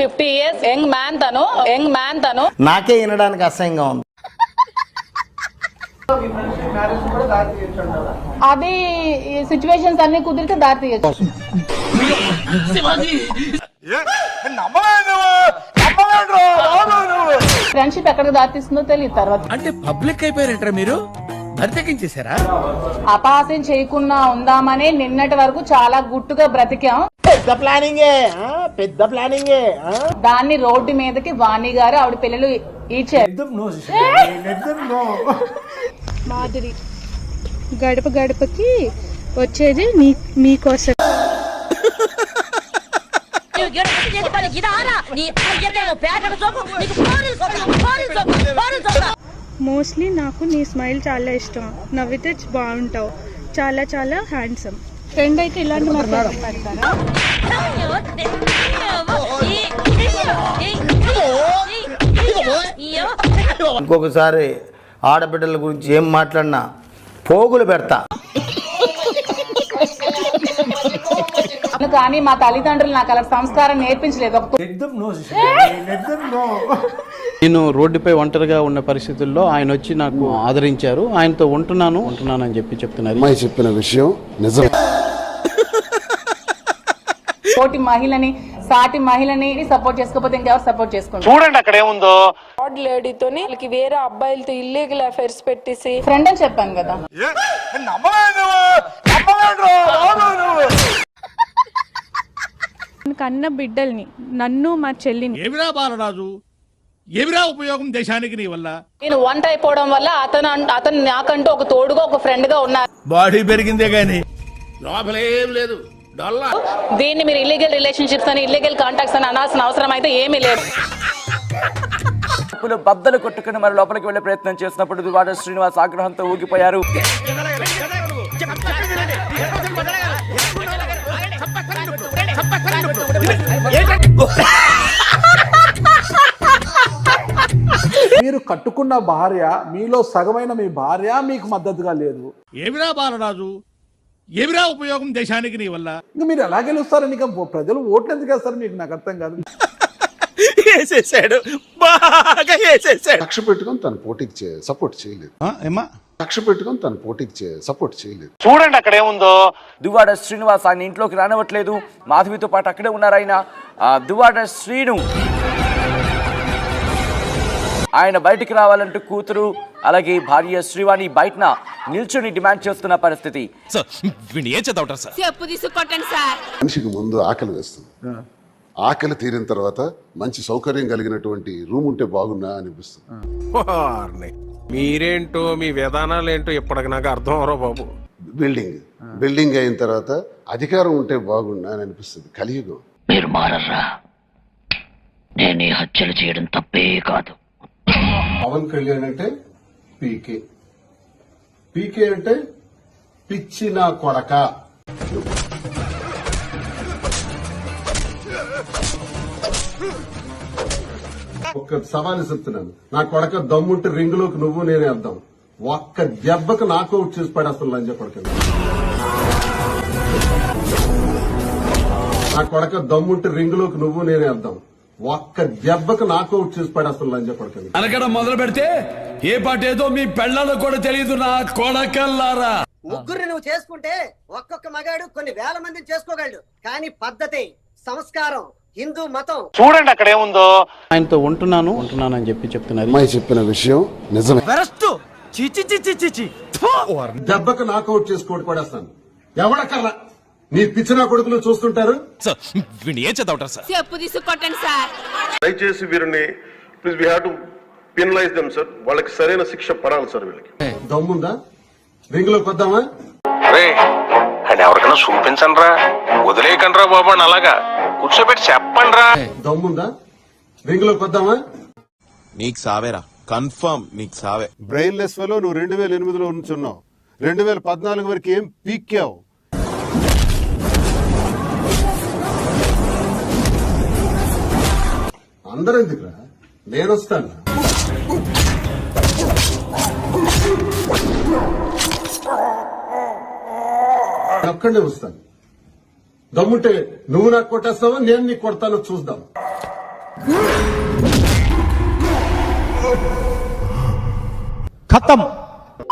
Fifty years young man తను young man తను. నాకే వినడానికి అసహ్యంగా ఉంది. అది సిచ్యువేషన్స్ అన్ని కుదిరితే దారి తీయచ్చు ఫ్రెండ్షిప్ ఎక్కడికి దారి తీస్తుందో తెలియదు తర్వాత. అంటే పబ్లిక్ అయిపోయారంటారా మీరు? అపహాస్యం చేయకుండా ఉందామనే నిన్నటి వరకు చాలా గుట్టుగా బ్రతికాం. పెద్ద ప్లానింగే? పెద్ద ప్లానింగే? దాన్ని రోడ్డు మీదకి వాణి గారు ఆవిడ పిల్లలు మాధురి గడప గడపకి వచ్చేది మీ మీకోసం మోస్ట్లీ నాకు నీ స్మైల్ చాలా ఇష్టం. నవ్వితే బాగుంటావు. చాలా చాలా హ్యాండ్సమ్ ఫ్రెండ్ అయితే ఇలాంటి పెడతారా? ఇంకొకసారి ఆడబిడ్డల గురించి ఏం మాట్లాడినా పోగులు పెడతా. కానీ మా తల్లిదండ్రులు నాకు అలా సంస్కారం నేర్పించలేదు. నేను రోడ్డుపై ఒంటరిగా ఉన్న పరిస్థితుల్లో ఆయన వచ్చి నాకు ఆదరించారు. ఆయనతో ఉంటున్నాను ఉంటున్నాను అని చెప్పి చెప్తున్నారు. చెప్పిన విషయం నిజం తోటి మహిళని సాటి మహిళని సపోర్ట్ చేసుకోకపోతే ఇంకెవరు సపోర్ట్ చేసుకుంటారు? చూడండి అక్కడ ఏముందో. ఫ్రాడ్ లేడీతోని వాళ్ళకి వేరే అబ్బాయిలతో ఇల్లీగల్ అఫైర్స్ పెట్టేసి ఫ్రెండ్ అని చెప్పాను కదా. కన్న బిడ్డల్ని నన్ను మా చెల్లిని. ఏమిరా బాలరాజు? ఏమిరా ఉపయోగం దేశానికి నీ వల్ల? నేను వంట అయిపోవడం వల్ల అతను అతను నాకంటూ ఒక తోడుగా ఒక ఫ్రెండ్గా ఉన్నారు. బాడీ పెరిగిందే గాని లోపలేం లేదు. డొల్లా. దీన్ని మీరు ఇల్లీగల్ రిలేషన్షిప్స్ అని ఇల్లీగల్ కాంటాక్ట్స్ అని అనాల్సిన అవసరం అయితే ఏమీ లేదు. చెప్పులు బద్దలు కొట్టుకుని మరి లోపలికి వెళ్ళే ప్రయత్నం చేసినప్పుడు దువాడ శ్రీనివాస్ ఆగ్రహంతో ఊగిపోయారు. మీరు కట్టుకున్న భార్య మీలో సగమైన మీ భార్య మీకు మద్దతుగా లేదు. ఏమిరా బాలరాజు? ఏమిరా ఉపయోగం దేశానికి నీ వల్ల? ఇంకా మీరు ఎలా గెలుస్తారని ఇంకా ప్రజలు ఓట్లు ఎందుకు వేస్తారు? మీకు నాకు అర్థం కాదు. వేసేసాడు. బాగా వేసేసాడు. కక్ష పెట్టుకొని తను పోటీకి సపోర్ట్ చేయలేదు. ఏమా కక్ష పెట్టుకొని తను పోటీకి సపోర్ట్ చేయలేదు. చూడండి అక్కడ ఏముందో? దువ్వాడ శ్రీనివాస్ ఆయన ఇంట్లోకి రానివ్వట్లేదు. మాధవితో పాటు అక్కడే ఉన్నారు ఆయన. ఆ, దువ్వాడ శ్రీను. ఆయన బయటికి రావాలంటూ కూతురు అలాగే భార్య శ్రీవాణి బయటన నిల్చొని డిమాండ్ చేస్తున్న పరిస్థితి. మనిషికి ముందు ఆకలి వేస్తుంది. ఆకలి తీరిన తర్వాత మంచి సౌకర్యం కలిగినటువంటి రూమ్ ఉంటే బాగున్నా అనిపిస్తుంది. మీరేంటో మీ విధానాలు ఏంటో ఇప్పటికి నాకు అర్థం అవరో బాబు. బిల్డింగ్. బిల్డింగ్ అయిన తర్వాత అధికారం ఉంటే బాగున్నా అని అనిపిస్తుంది. కలియుగం. మీరు మారర్రా. నేను ఈ హత్యలు చేయడం తప్పే కాదు. పవన్ కళ్యాణ్ అంటే పీకే. పీకే అంటే పిచ్చిన కొడక. ఒక్క సవాలు చెప్తున్నాను. నా కొడక దమ్ముంటే రింగులోకి నువ్వు నేనే అర్థం ఒక్క దెబ్బకు నాకౌట్ చేసి పడేస్తాను లంజ కొడక. నా కొడక దమ్ముంటే రింగులోకి నువ్వు నేనే అర్థం ఒక్క దెబ్బకు నాకౌట్ చేసి పడేస్తాను లంజ కొడక అనకడం మొదలు పెడితే ఏ పాట ఏదో మీ పెళ్ళాలకు కూడా తెలియదు నా కొడకల్లారా. ముగ్గురు నువ్వు చేసుకుంటే ఒక్కొక్క మగాడు కొన్ని వేల మందిని చేసుకోగలడు. కానీ పద్ధతి సంస్కారం హిందూ మతం. చూడండి అక్కడ ఏముందో. ఆయనతో ఉంటున్నాను ఉంటున్నాను అని చెప్పి చెప్తున్నారు. అమ్మాయి చెప్పిన విషయం నిజమే. చిచి చిచి చిచి దెబ్బకు నాకౌట్ చేసి కోటి పడేస్తాను. ఎవడక్కర్లా నీ పిచ్చిన కొడుకులు చూస్తుంటారు? చెప్పు తీసుకొట్టండి సార్. దయచేసి వీరిని please we have to penalise them sir వాళ్ళకి సరైన శిక్ష పడాలి సార్ వీళ్ళకి. దమ్ముందా? రింగులోకి వద్దామా అని ఎవరికైనా చూపించండి రా వదిలేయకండి రా బాబు అని అలాగా. కూర్చోబెట్టి చెప్పండి రా దమ్ముందా? రింగులోకి వద్దామా నీకు సావేరా. కన్ఫర్మ్ నీకు సావే. బ్రెయిన్ లెస్లో నువ్వు రెండు వేల ఎనిమిదిలో ఉంచున్నావు రెండు వేల పద్నాలుగు వరకు ఏం పీక్కావు? అందరూ ఎందుకురా? నేను వస్తాను. నేను వస్తాను. దమ్ముంటే నువ్వు నాకు కొట్టేస్తావా నేను నీకు కొడతానో చూద్దాం. ఖతం.